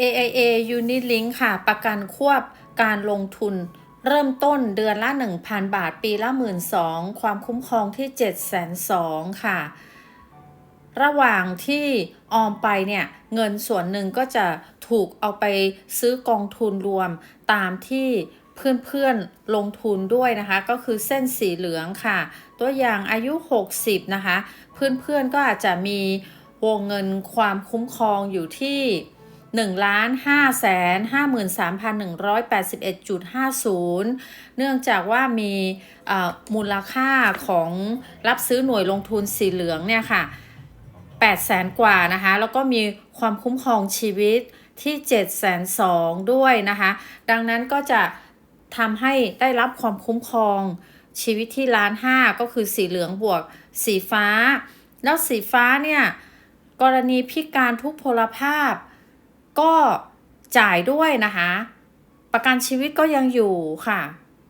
AIA Unit Link ค่ะ ประกันควบการลงทุน เริ่มต้นเดือนละ 1,000 บาท ปีละ 12,000ความคุ้มครองที่ 7 2 0 0 0ค่ะ ระหว่างที่ออมไปเนี่ย เงินส่วนหนึ่งก็จะถูกเอาไปซื้อกองทุนรวมตามที่เพื่อนๆลงทุนด้วยนะคะ ก็คือเส้นสีเหลืองค่ะ ตัวอย่างอายุ 60 นะคะ เพื่อนๆก็อาจจะมีวงเงินความคุ้มครองอยู่ที่ 1ล้าน5แสน53,181.50เนื่องจากว่ามีมูลค่าของรับซื้อหน่วยลงทุนสีเหลืองเนี่ยค่ะ8แสนกว่านะคะ แล้วก็มีความคุ้มครองชีวิตที่7แสนสองด้วยนะคะ ดังนั้นก็จะทำให้ได้รับความคุ้มครองชีวิตที่ล้านห้าก็คือสีเหลืองบวกสีฟ้า แล้วสีฟ้าเนี่ยกรณีพิการทุกพลภาพ ก็จ่ายด้วยนะคะ ประกันชีวิตก็ยังอยู่ค่ะ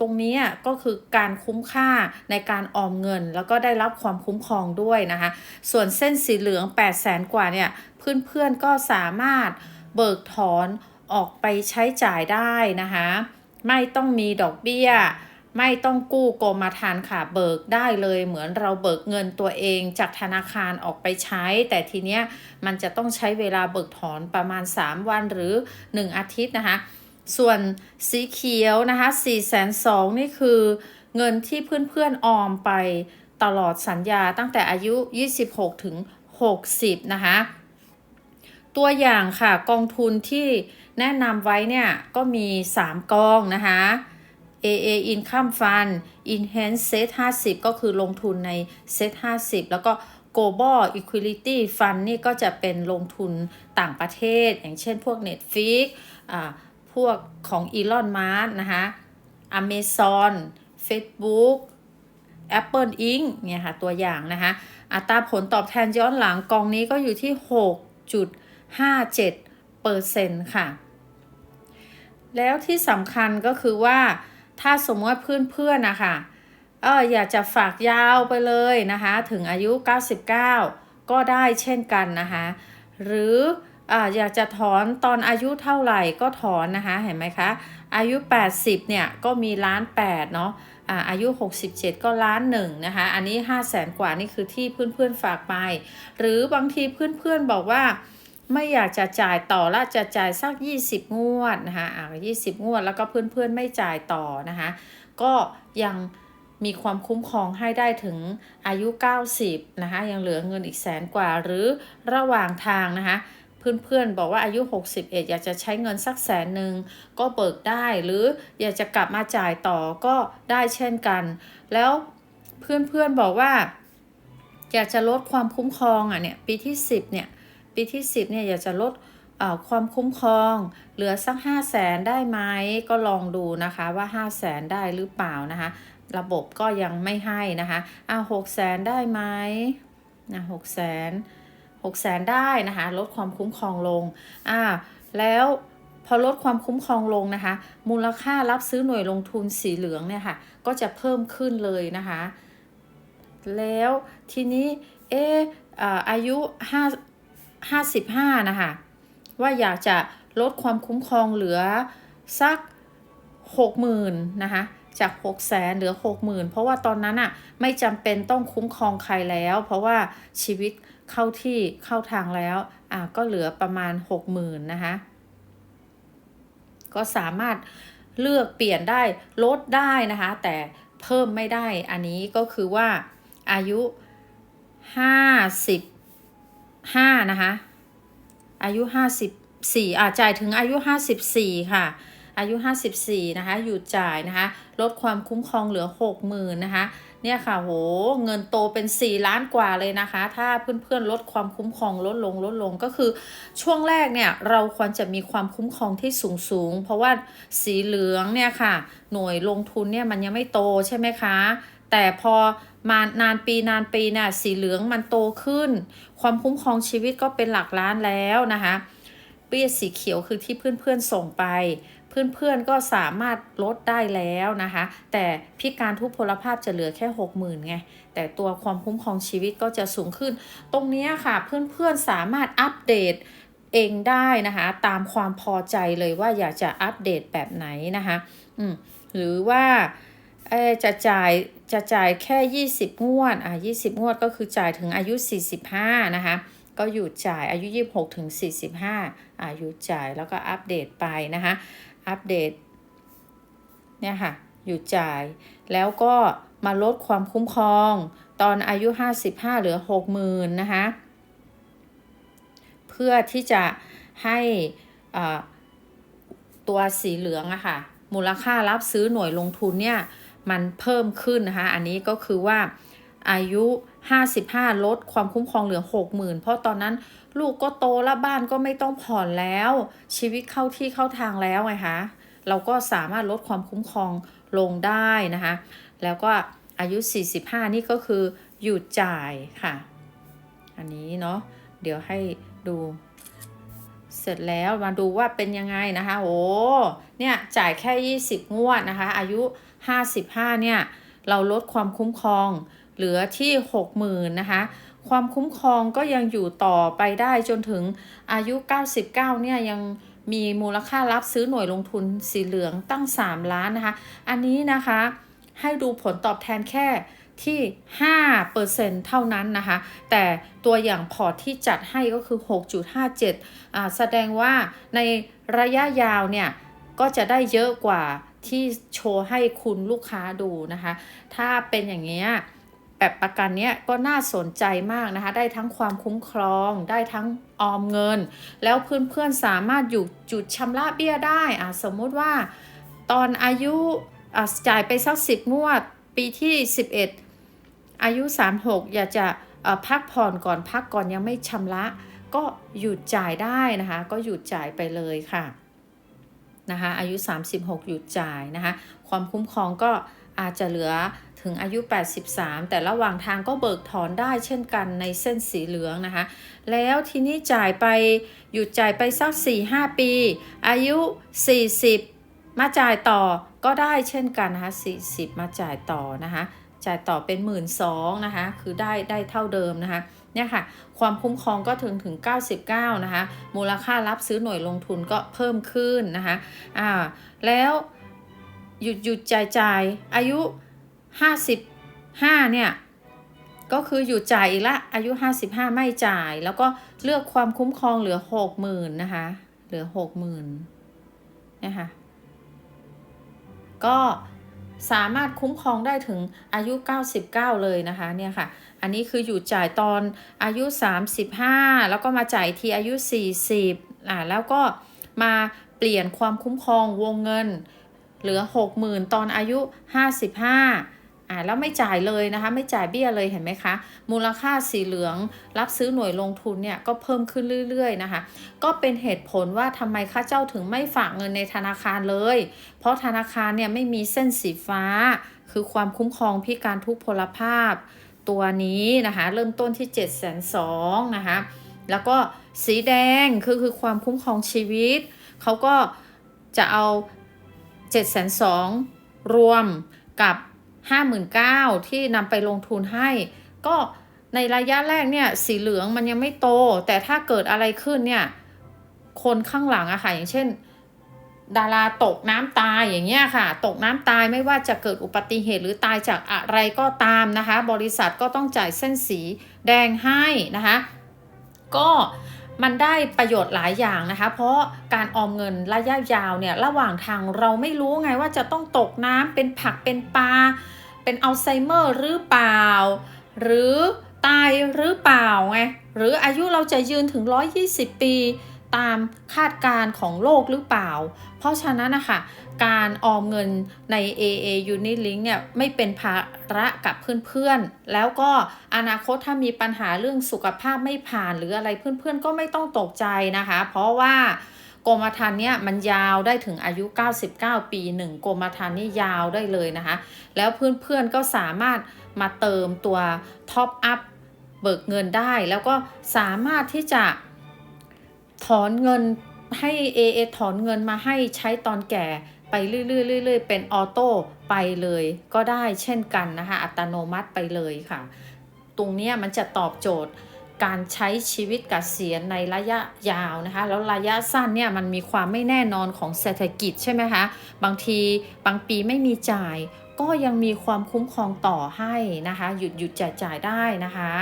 ตรงนี้ก็คือการคุ้มค่าในการออมเงิน แล้วก็ได้รับความคุ้มครองด้วยนะคะ ส่วนเส้นสีเหลือง 8 0 0แสนกว่าเนี่ย เพื่อนๆก็สามารถเบิกถอนออกไปใช้จ่ายได้นะคะ ไม่ต้องมีดอกเบี้ย ไม่ต้องกู้กรมธรรม์ค่ะเบิกได้เลยเหมือนเราเบิกเงินตัวเองจากธนาคารออกไปใช้ แต่ทีเนี้ยมันจะต้องใช้เวลาเบิกถอนประมาณ 3 วันหรือ 1 อาทิตย์นะคะ ส่วนสีเขียวนะคะ4 2 0 0 0นี่คือเงินที่เพื่อนๆออมไปตลอดสัญญาตั้งแต่อายุ 26 ถึง 60 นะคะ ตัวอย่างค่ะกองทุนที่แนะนำไว้เนี่ยก็มี 3 กองนะคะ AA Income Fund Enhance Set 50 ก็คือลงทุนใน Set 50 แล้วก็ Global Equity Fund นี่ก็จะเป็นลงทุนต่างประเทศ อย่างเช่นพวก Netflix อ่าพวกของ Elon Musk นะคะ Amazon Facebook Apple Inc. เนี่ยค่ะ ตัวอย่างนะคะ อัตราผลตอบแทนย้อนหลังกองนี้ก็อยู่ที่ 6.57เปอร์เซ็นต์ค่ะ แล้วที่สำคัญก็คือว่า ถ้าสมมติว่าเพื่อนๆนะคะเอออยากจะฝากยาวไปเลยนะคะ ถึงอายุ 99 ก็ได้เช่นกันนะคะ หรืออ่าอยากจะถอนตอนอายุเท่าไหร่ก็ถอนนะคะเห็นไหมคะ อายุ 80 เนี่ย ก็มีล้าน8เนาะอ่าอายุ 67 ก็ล้านหนึ่งนะคะ อันนี้ 5 0 0แสนกว่านี่คือที่เพื่อนๆฝากไป หรือบางทีเพื่อนๆบอกว่า ไม่อยากจะจ่ายต่อแล้วจะจ่ายสัก 20 งวดนะคะอ่า20งวด แล้วก็เพื่อนๆไม่จ่ายต่อนะคะ ก็ยังมีความคุ้มครองให้ได้ถึงอายุ 90 นะคะ ยังเหลือเงินอีกแสนกว่าหรือระหว่างทางนะคะ เพื่อนๆบอกว่าอายุ 61 อยากจะใช้เงินสักแสนหนึ่งก็เบิกได้หรืออยากจะกลับมาจ่ายต่อก็ได้เช่นกัน แล้วเพื่อนๆบอกว่า อยากจะลดความคุ้มครองอะเนี่ยปีที่ 10 เนี่ย ปีที่ 10เนี่ยอยากจะลดความคุ้มครองเหลือสัก 5 0 0แสนได้ไหมก็ลองดูนะคะว่า 5 0 0แสนได้หรือเปล่านะคะ ระบบก็ยังไม่ให้นะคะอะหกแสนได้ไหมนะหกแสนหกแสนได้นะคะลดความคุ้มครองลงอ่าแล้วพอลดความคุ้มครองลงนะคะ มูลค่ารับซื้อหน่วยลงทุนสีเหลืองเนี่ยค่ะก็จะเพิ่มขึ้นเลยนะคะ แล้วทีนี้เอออาอายุ5 55 นะคะ ว่าอยากจะลดความคุ้มครองเหลือสัก 60,000นะคะจาก6 0 0แสนเหลือ 60,000 เพราะว่าตอนนั้นอะไม่จำเป็นต้องคุ้มครองใครแล้ว เพราะว่าชีวิตเข้าที่เข้าทางแล้วอะก็เหลือประมาณ 60,000นะคะก็สามารถเลือกเปลี่ยนได้ลดได้นะคะ แต่เพิ่มไม่ได้อันนี้ก็คือว่าอายุ 55นะคะ อายุ54อ่าจ่ายถึงอายุ54ค่ะ อายุ54นะคะหยุดจ่ายนะคะ ลดความคุ้มครองเหลือ60,000นะคะ เนี่ยค่ะโหเงินโตเป็น4ล้านกว่าเลยนะคะ ถ้าเพื่อนๆลดความคุ้มครองลดลงลดลงก็คือช่วงแรกเนี่ยเราควรจะมีความคุ้มครองที่สูงสูงเพราะว่าสีเหลืองเนี่ยค่ะ หน่วยลงทุนเนี่ยมันยังไม่โตใช่ไหมคะ แต่พอมานานปีนานปีเนี่ยสีเหลืองมันโตขึ้น ความคุ้มครองชีวิตก็เป็นหลักล้านแล้วนะคะเบี้ยสีเขียวคือที่เพื่อนๆส่งไป เพื่อนๆก็สามารถลดได้แล้วนะคะ แต่พิการทุพพลภาพจะเหลือแค่ 60,000ไงแต่ตัวความคุ้มครองชีวิตก็จะสูงขึ้น ตรงนี้ค่ะเพื่อนๆสามารถอัปเดตเองได้นะคะตามความพอใจเลยว่าอยากจะอัปเดตแบบไหนนะคะอืมหรือว่า จะจ่ายจะจ่ายแค่ 20 งวดอะ20 งวดก็คือจ่ายถึงอายุ 45 นะคะ ก็หยุดจ่ายอายุ 26 ถึง 45 อายุจ่ายแล้วก็อัปเดตไปนะคะ อัปเดตเนี่ยค่ะหยุดจ่าย แล้วก็มาลดความคุ้มครอง ตอนอายุ 55 เหลือ 60,000 นะคะ เพื่อที่จะให้ตัวสีเหลืองอะค่ะ มูลค่ารับซื้อหน่วยลงทุนเนี่ย มันเพิ่มขึ้นนะคะ อันนี้ก็คือว่าอายุ 55 ลดความคุ้มครองเหลือ 60,000 เพราะตอนนั้นลูกก็โตแล้วบ้านก็ไม่ต้องผ่อนแล้ว ชีวิตเข้าที่เข้าทางแล้วไงคะเราก็สามารถลดความคุ้มครองลงได้นะคะ แล้วก็อายุ 45 นี่ก็คือหยุดจ่ายค่ะ อันนี้เนาะเดี๋ยวให้ดู เสร็จแล้วมาดูว่าเป็นยังไงนะคะโอ้เนี่ยจ่ายแค่ 20 งวดนะคะ อายุ 55 เนี่ย เราลดความคุ้มครองเหลือที่ 60,000นะคะ ความคุ้มครองก็ยังอยู่ต่อไปได้จนถึงอายุ 99 เนี่ยยังมีมูลค่ารับซื้อหน่วยลงทุนสีเหลืองตั้ง 3 ล้านนะคะ อันนี้นะคะ ให้ดูผลตอบแทนแค่ที่ 5%เท่านั้นนะคะ แต่ตัวอย่างพอร์ตที่จัดให้ก็คือ 6.57อ่าแสดงว่าในระยะยาวเนี่ย ก็จะได้เยอะกว่าที่โชว์ให้คุณลูกค้าดูนะคะ ถ้าเป็นอย่างเงี้ยแบบประกันเนี้ยก็น่าสนใจมากนะคะ ได้ทั้งความคุ้มครอง ได้ทั้งออมเงิน แล้วเพื่อนๆสามารถอยู่จุดชำระเบี้ยได้อะสมมุติว่าตอนอายุ จ่ายไปสักสิบงวด ปีที่11อายุ 36 อยากจะพักผ่อนก่อนพักก่อนยังไม่ชำระ ก็หยุดจ่ายได้นะคะ ก็หยุดจ่ายไปเลยค่ะนะคะอายุ 36 หยุดจ่ายนะคะความคุ้มครองก็อาจจะเหลือถึงอายุ 83 แต่ระหว่างทางก็เบิกถอนได้เช่นกันในเส้นสีเหลืองนะคะ แล้วทีนี้จ่ายไปหยุดจ่ายไปสัก 4-5 ปี อายุ 40 มาจ่ายต่อ ก็ได้เช่นกันนะคะ40 มาจ่ายต่อนะคะจ่ายต่อเป็น 1 2ื่นนะคะคือได้ได้เท่าเดิมนะคะเนี่ยค่ะความคุ้มครองก็ถึงถึง 99นะคะมูลค่ารับซื้อหน่วยลงทุนก็เพิ่มขึ้นนะคะอ่าแล้วหยุดหยุดจ่ายจ่ายอายุ 55เนี่ยก็คือหยุดจ่ายอีกละอายุ 55 ไม่จ่าย แล้วก็เลือกความคุ้มครองเหลือ 60,000นะคะเหลือ 60,000นะคะ ก็สามารถคุ้มครองได้ถึงอายุ 99 เลยนะคะเนี่ยค่ะ อันนี้คืออยู่จ่ายตอนอายุ 35 แล้วก็มาจ่ายทีอายุ 40อ่าแล้วก็มาเปลี่ยนความคุ้มครองวงเงิน เหลือ 60,000 ตอนอายุ 55 อ่าแล้วไม่จ่ายเลยนะคะ ไม่จ่ายเบี้ยเลยเห็นไหมคะ มูลค่าสีเหลือง รับซื้อหน่วยลงทุนเนี่ยก็เพิ่มขึ้นเรื่อยๆนะคะ ก็เป็นเหตุผลว่าทำไมข้าเจ้าถึงไม่ฝากเงินในธนาคารเลย เพราะธนาคารเนี่ยไม่มีเส้นสีฟ้า คือความคุ้มครองพิการทุกพลภาพ ตัวนี้นะคะ เริ่มต้นที่7 2 0 0 0นะคะแล้วก็สีแดงคือคือความคุ้มครองชีวิต เขาก็จะเอา7 2 0 0 0รวมกับ 59,000ที่นำไปลงทุนให้ ก็ในระยะแรกเนี่ยสีเหลืองมันยังไม่โต แต่ถ้าเกิดอะไรขึ้นเนี่ยคนข้างหลังอะค่ะอย่างเช่น ดาราตกน้ำตายอย่างเงี้ยค่ะ ตกน้ำตายไม่ว่าจะเกิดอุบัติเหตุหรือตายจากอะไรก็ตามนะคะ บริษัทก็ต้องจ่ายเส้นสีแดงให้นะคะ ก็ มันได้ประโยชน์หลายอย่างนะคะ เพราะการออมเงินระยะยาวเนี่ยระหว่างทางเราไม่รู้ไงว่าจะต้องตกน้ำเป็นผักเป็นปลา เป็นอัลไซเมอร์หรือเปล่า หรือตายหรือเปล่าไงหรืออายุเราจะยืนถึง 120 ปี ตามคาดการณ์ของโลกหรือเปล่า เพราะฉะนั้นนะคะการออมเงินใน AA Unit Link เนี่ยไม่เป็นภาระกับเพื่อนๆ แล้วก็อนาคตถ้ามีปัญหาเรื่องสุขภาพไม่ผ่านหรืออะไรเพื่อนๆ ก็ไม่ต้องตกใจนะคะ เพราะว่ากรมธรรม์เนี่ยมันยาวได้ถึงอายุ 99 ปีหนึ่งกรมธรรม์นี่ยาวได้เลยนะคะ แล้วเพื่อนๆ ก็สามารถมาเติมตัวท็อปอัพเบิกเงินได้ แล้วก็สามารถที่จะ ถอนเงินให้ AA ถอนเงินมาให้ใช้ตอนแก่ไปเรื่อยๆเป็นออโต้ไปเลยก็ได้เช่นกันนะคะ อัตโนมัติไปเลยค่ะ ตรงนี้มันจะตอบโจทย์การใช้ชีวิตกเกษียณในระยะยาวนะคะ แล้วระยะสั้นเนี่ยมันมีความไม่แน่นอนของเศรษฐกิจใช่ไหมคะบางทีบางปีไม่มีจ่าย ก็ยังมีความคุ้มครองต่อให้นะคะ หยุดหยุดจ่ายจ่ายได้นะคะ